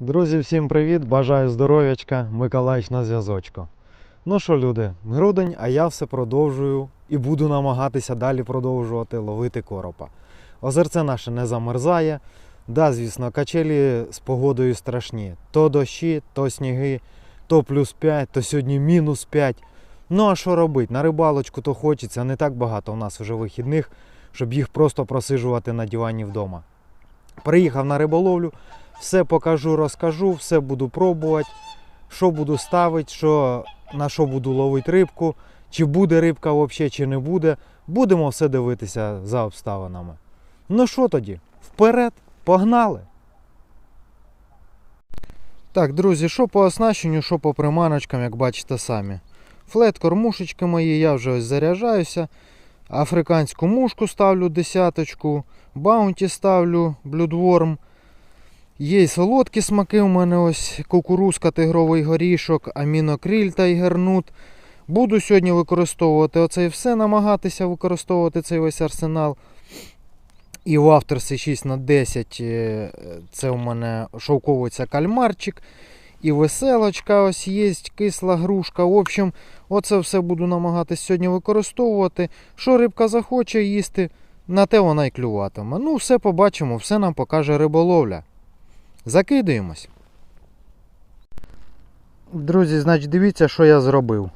Друзі, всім привіт! Бажаю здоров'ячка, Миколаївич на зв'язочку. Ну що, люди, грудень, а я все продовжую і буду намагатися далі продовжувати ловити коропа. Озерце наше не замерзає. Да, звісно, качелі з погодою страшні. То дощі, то сніги, то плюс 5, то сьогодні мінус 5. Ну а що робити? На рибалочку то хочеться, не так багато у нас вже вихідних, щоб їх просто просижувати на дивані вдома. Приїхав на риболовлю, все покажу, розкажу, все буду пробувати, що буду ставити, що, на що буду ловити рибку, чи буде рибка взагалі, чи не буде. Будемо все дивитися за обставинами. Ну що тоді? Вперед, погнали! Так, друзі, що по оснащенню, що по приманочкам, як бачите самі. Флет, кормушечки мої, я вже ось заряджаюся. Африканську мушку ставлю десяточку, баунті ставлю, блюдворм. Є солодкі смаки у мене ось кукурузка, тигровий горішок, амінокриль та ігернут. Буду сьогодні використовувати оце все, намагатися використовувати цей весь арсенал. І в авторси 6 на 10 е, це у мене шовковиця кальмарчик. І веселочка ось є, кисла грушка. В общем, оце все буду намагатись сьогодні використовувати. Що рибка захоче їсти, на те вона й клюватиме. Ну, все побачимо, все нам покаже риболовля. Закидуємось. Друзі, значить, дивіться, що я зробив.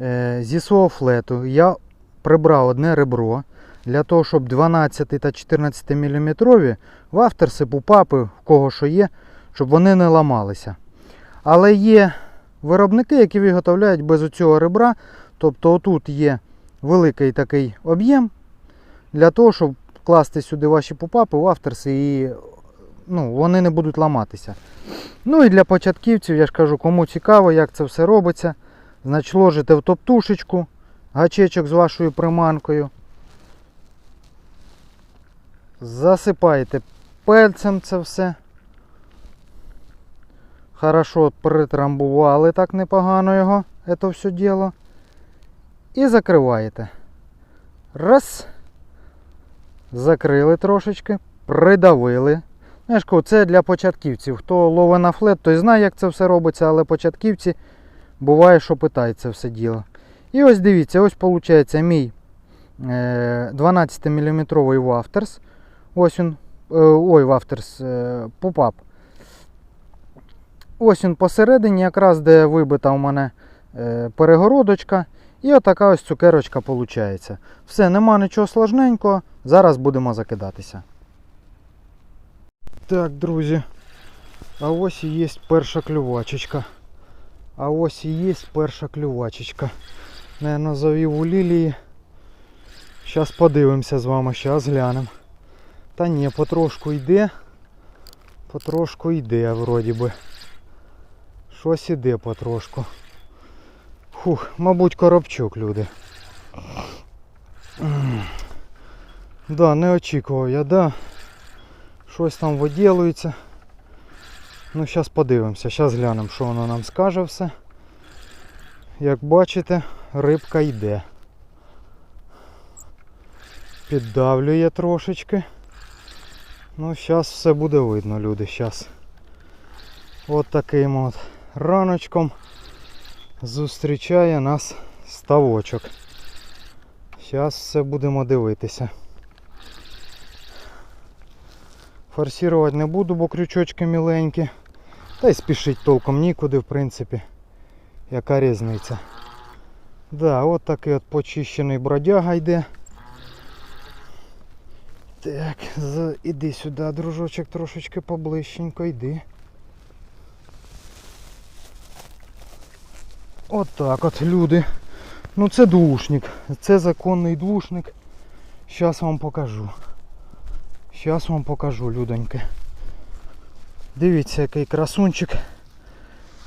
Е, зі свого флету я прибрав одне ребро для того, щоб 12 та 14 мм в авторси, пупапи, в кого що є, щоб вони не ламалися. Але є виробники, які виготовляють без цього ребра. Тобто отут є великий такий об'єм для того, щоб класти сюди ваші пупапи в авторси і ну, вони не будуть ламатися. Ну і для початківців, я ж кажу, кому цікаво, як це все робиться. Значить, ложите в топтушечку, гачечок з вашою приманкою. Засипаєте пельцем це все. Хорошо притрамбували так непогано його, це все діло. І закриваєте. Раз. Закрили трошечки, придавили. Знаєш, це для початківців. Хто ловить на флет, той знає, як це все робиться, але початківці буває, що питають це все діло. І ось дивіться, ось виходить мій 12 мм вафтерс. Ось він. е, Ой, вафтерс е, попап. Ось він посередині, якраз де вибита у мене е, перегородочка. І отака ось цукерочка виходить. Все, нема нічого сложненького. Зараз будемо закидатися. Так, друзі. А ось і є перша клювачечка. А ось і є перша клювачечка. Наверно, завів у лілії. Зараз подивимося з вами, зараз глянемо. Та ні, потрошку йде. Потрошку йде, вроді би. Щось іде потрошку. Фух, мабуть, коробчук, люди. Да, не очікував я, да. Щось там виділується. Ну, зараз подивимося, зараз глянемо, що воно нам скаже все. Як бачите, рибка йде. Піддавлює трошечки. Ну, зараз все буде видно, люди, зараз. От таким от раночком зустрічає нас ставочок. Зараз все будемо дивитися. Форсувати не буду, бо крючочки міленькі. Та й спішить толком нікуди, в принципі. Яка різниця. Да, от такий от почищений бродяга йде. Так, іди сюди, дружочок, трошечки поближченько, йди. От так от, люди. Ну це двушник. Це законний двушник. Зараз вам покажу. Зараз вам покажу, людоньки. Дивіться, який красунчик.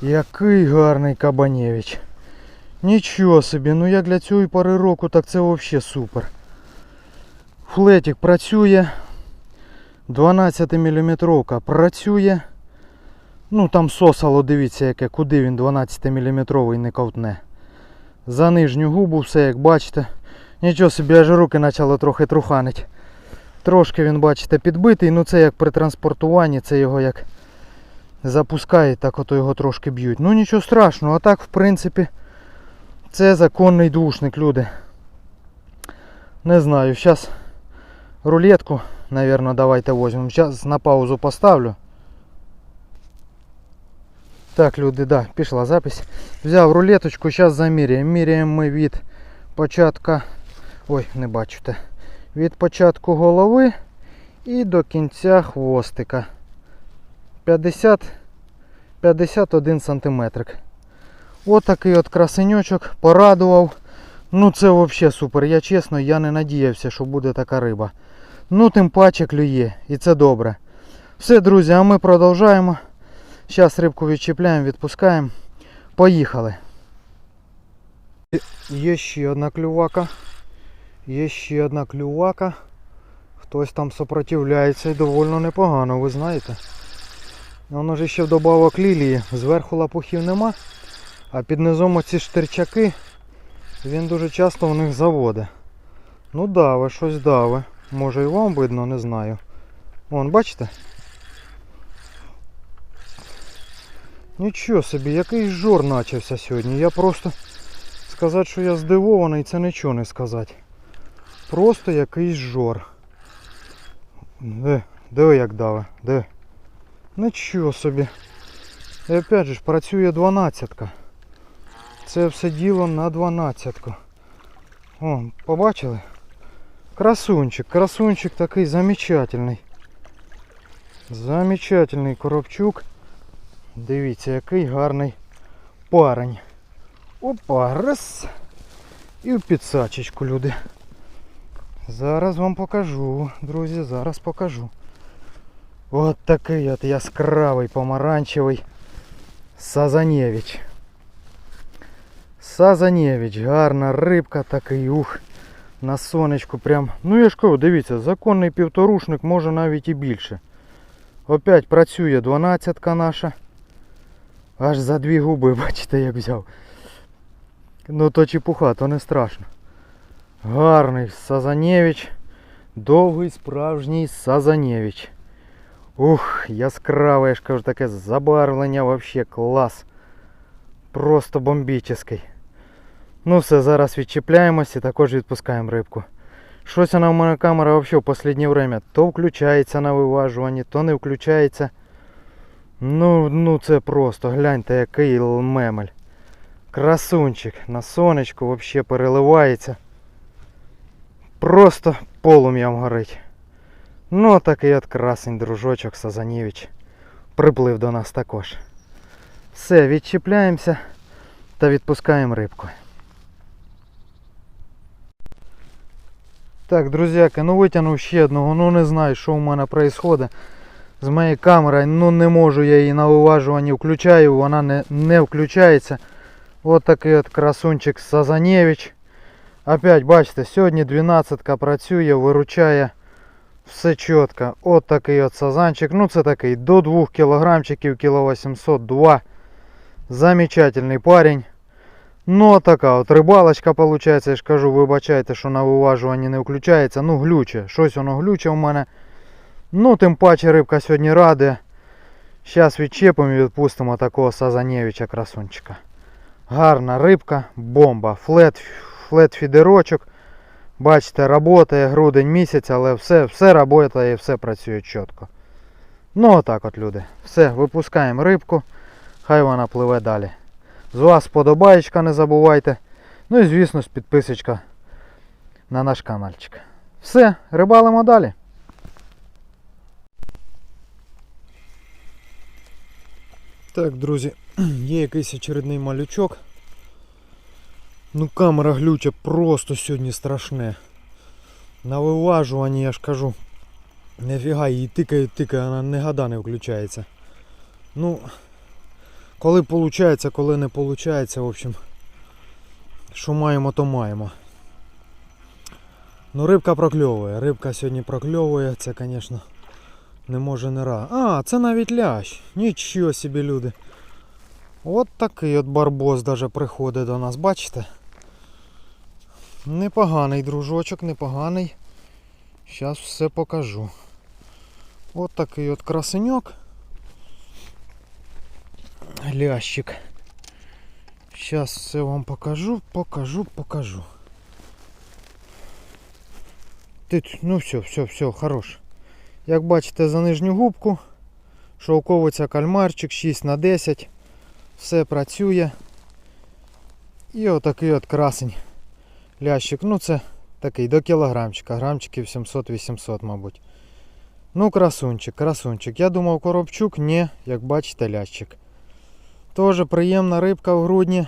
Який гарний кабанєвич. Нічого собі, ну як для цієї пори року, так це взагалі супер. Флетик працює. 12 мм працює. Ну там сосало, дивіться, яке, куди він 12 мм не ковтне. За нижню губу все, як бачите. Нічого собі, аж руки почало трохи труханить. Трошки він, бачите, підбитий, ну це як при транспортуванні, це його як запускають, так ото його трошки б'ють. Ну нічого страшного, а так, в принципі, це законний двушник, люди. Не знаю, зараз рулетку, наверное, давайте возьмемо. Зараз на паузу поставлю. Так, люди, да, пішла запись. Взяв рулеточку, зараз заміряємо. Міряємо ми від початка. Ой, не бачите. Від початку голови і до кінця хвостика. 50 51 сантиметрик. От такий от красеньочок порадував. Ну це взагалі супер. Я чесно, я не надіявся, що буде така риба. Ну тим паче клює. І це добре. Все, друзі, а ми продовжуємо. Зараз рибку відчіпляємо, відпускаємо. Поїхали. Є ще одна клювака. Є ще одна клювака. Хтось там сопротивляється і доволі непогано, ви знаєте. Воно ж ще вдобавок лілії. Зверху лапухів нема, а під низом оці штирчаки він дуже часто у них заводить. Ну дави, щось дави. Може і вам видно, не знаю. Вон, бачите? Нічого собі, який жор начався сьогодні. Я просто сказати, що я здивований, це нічого не сказати. Просто якийсь жор. Де, диви як дави, де. Нічого собі. І опять же працює дванадцятка. Це все діло на дванадцятку. О, побачили? Красунчик, красунчик такий замечательний. Замечательний коробчук. Дивіться, який гарний парень. Опа, раз. І в підсачечку, люди. Зараз вам покажу, друзі, зараз покажу. От такий от яскравий помаранчевий Сазанєвич. Сазанєвич, гарна рибка такий, ух, на сонечку прям. Ну я ж кажу, дивіться, законний півторушник, може навіть і більше. Опять працює 12 наша. Аж за дві губи, бачите, як взяв. Ну то чепуха, то не страшно. Гарний Сазанєвич. Довгий справжній Сазанєвич. Ух, яскраве, я ж кажу, таке забарвлення вообще клас. Просто бомбічний. Ну все, зараз відчіпляємось і також відпускаємо рибку. Щось вона в мене камера взагалі в останнє время то включається на виважуванні, то не включається. Ну, ну це просто, гляньте, який мемель. Красунчик на сонечку взагалі переливається. Просто полум'ям горить. Ну, такий от красень дружочок Сазанєвич приплив до нас також. Все, відчіпляємося та відпускаємо рибку. Так, друзяки, ну витягнув ще одного, ну не знаю, що в мене відбувається з моєю камерою, ну не можу я її на виважуванні включаю, вона не, не включається. От такий от красунчик Сазанєвич. Опять бачите, сьогодні 12 працює, виручає все чітко. От такий от сазанчик. Ну це такий до 2 кілограмчиків, кіло 802. Замечательний парень. Ну така от рибалочка виходить, я ж кажу, вибачайте, що на виважуванні не включається. Ну глюче, щось воно глюче в мене. Ну тим паче рибка сьогодні радує. Зараз відчепимо і відпустимо такого Сазанєвича красунчика. Гарна рибка, бомба, флет, флет фідерочок. Бачите, працює грудень місяць, але все все працює і все працює чітко. Ну отак от люди. Все, випускаємо рибку, хай вона пливе далі. З вас подобаєчка, не забувайте. Ну і звісно підписочка на наш каналчик. Все, рибалимо далі. Так, друзі, є якийсь очередний малючок. Ну камера глюча просто сьогодні страшне. На виважуванні я ж кажу. Нефіга її тикає, тикає, вона не гада не включається. Ну, коли виходить, коли не виходить, в общем, що маємо, то маємо. Ну рибка прокльовує, рибка сьогодні прокльовує, це, звісно, не може не ра. А, це навіть лящ. Нічого собі, люди. От такий от барбос даже приходить до нас, бачите? Непоганий дружочок, непоганий. Зараз все покажу. От такий от красеньок. лящик. Зараз все вам покажу, покажу, покажу. Ти, ну все, все, все, хорош. Як бачите, за нижню губку шовковиця кальмарчик 6 на 10 Все працює. І отакий от красень. Лящик. Ну це такий до кілограмчика. Грамчиків 700-800, мабуть. Ну, красунчик, красунчик. Я думав коробчук, ні, як бачите, лящик. Тоже приємна рибка в грудні.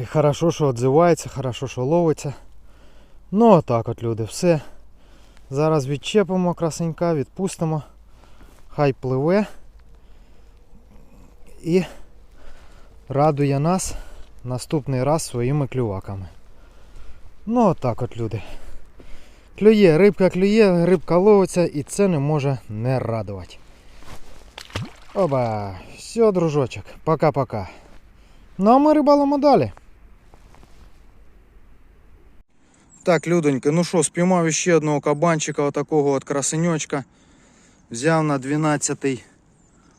І хорошо, що відзивається, хорошо, що ловиться. Ну, отак от, люди, все. Зараз відчепимо красенька, відпустимо. Хай пливе. І радує нас наступний раз своїми клюваками. Ну, отак от, люди. Клює, рибка клює, рибка ловиться і це не може не радувати. Оба, все, дружочок, пока-пока. Ну а ми рибалимо далі. Так, людоньки, ну що, спіймав ще одного кабанчика, отакого от красеньочка. Взяв на 12-й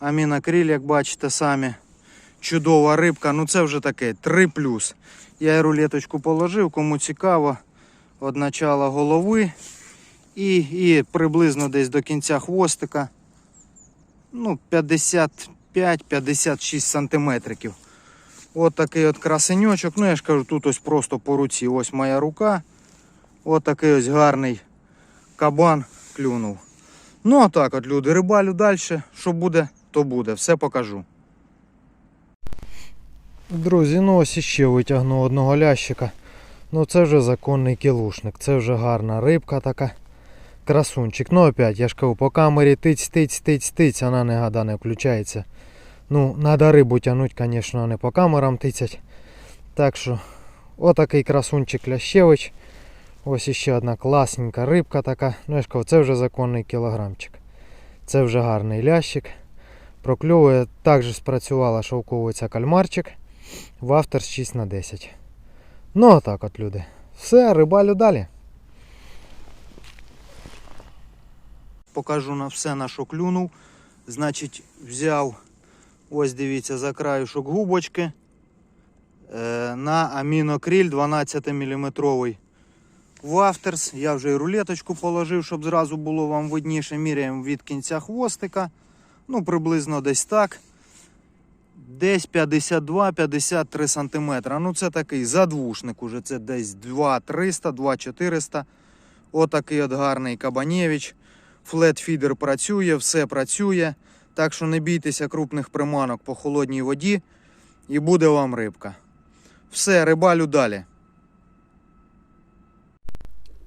амінокриль, як бачите самі. Чудова рибка, ну це вже таке 3 плюс. Я рулеточку положив, кому цікаво, від начала голови і, і приблизно десь до кінця хвостика. Ну, 55-56 сантиметриків. От такий от красеньочок. Ну я ж кажу, тут ось просто по руці. Ось моя рука. От такий ось гарний кабан клюнув. Ну а так от, люди, рибалю далі. Що буде, то буде. Все покажу. Друзі, ну ось іще витягну одного лящика. Ну це вже законний кілушник, це вже гарна рибка така. Красунчик. Ну опять, я ж кажу, по камері тиць, тиць, тиць, тиць, вона не гада не включається. Ну, треба рибу тягнути, звісно, а не по камерам тицять. Так що, отакий красунчик Лящевич. Ось іще одна класненька рибка така. Ну я ж кажу, це вже законний кілограмчик. Це вже гарний лящик. Прокльовує, також спрацювала шовковиця кальмарчик. В автор 6 на 10. Ну отак от люди. Все, рибалю далі. Покажу на все на що клюнув. Значить, взяв, ось дивіться, за краюшок губочки. Е, на амінокриль 12 мм вафтерс. Я вже і рулеточку положив, щоб зразу було вам видніше. Міряємо від кінця хвостика. Ну, приблизно десь так. Десь 52-53 см. Ну, це такий задвушник уже. Це десь 2300, 2400. Отакий от гарний кабанєвич. Флетфідер працює, все працює. Так що не бійтеся крупних приманок по холодній воді. І буде вам рибка. Все, рибалю далі.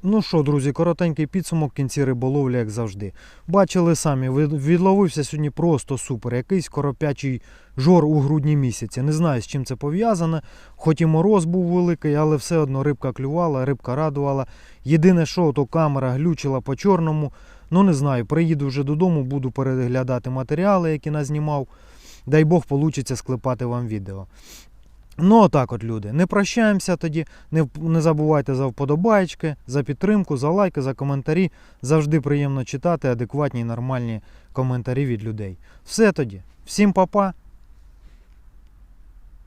Ну що, друзі, коротенький підсумок в кінці риболовлі, як завжди. Бачили самі, відловився сьогодні просто супер. Якийсь коропячий жор у грудні місяці. Не знаю, з чим це пов'язане. Хоч і мороз був великий, але все одно рибка клювала, рибка радувала. Єдине, що то камера глючила по чорному. Ну не знаю, приїду вже додому, буду переглядати матеріали, які назнімав. Дай Бог получиться склепати вам відео. Ну, отак от, люди. Не прощаємося тоді. Не, не забувайте за вподобайки, за підтримку, за лайки, за коментарі. Завжди приємно читати адекватні нормальні коментарі від людей. Все тоді. Всім па-па.